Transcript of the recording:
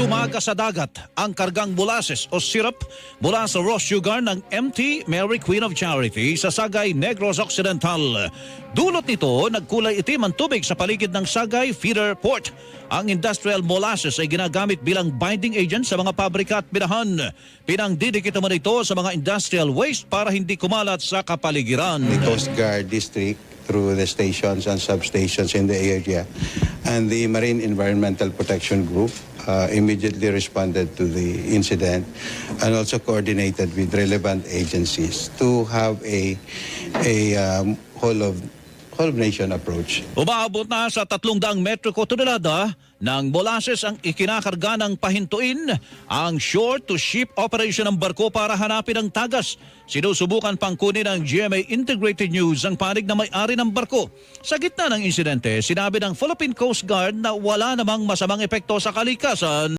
Tumaga sa dagat ang kargang molasses o syrup mula sa raw sugar ng MT Mary Queen of Charity sa Sagay Negros Occidental. Dulot nito, nagkulay itim ang tubig sa paligid ng Sagay Feeder Port. Ang industrial molasses ay ginagamit bilang binding agent sa mga pabrika at binahan. Pinangdidikit naman ito sa mga industrial waste para hindi kumalat sa kapaligiran. the Coast Guard District through the stations and substations in the area. And the Marine Environmental Protection Group uh, immediately responded to the incident and also coordinated with relevant agencies to have a, a um, whole of whole of nation approach. Umaabot na sa 300 metriko tonelada ng molasses ang ikinakarga ng pahintuin ang shore-to-ship operation ng barko para hanapin ang tagas. Sinusubukan pang kunin ng GMA Integrated News ang panig na may-ari ng barko. Sa gitna ng insidente, sinabi ng Philippine Coast Guard na wala namang masamang epekto sa kalikasan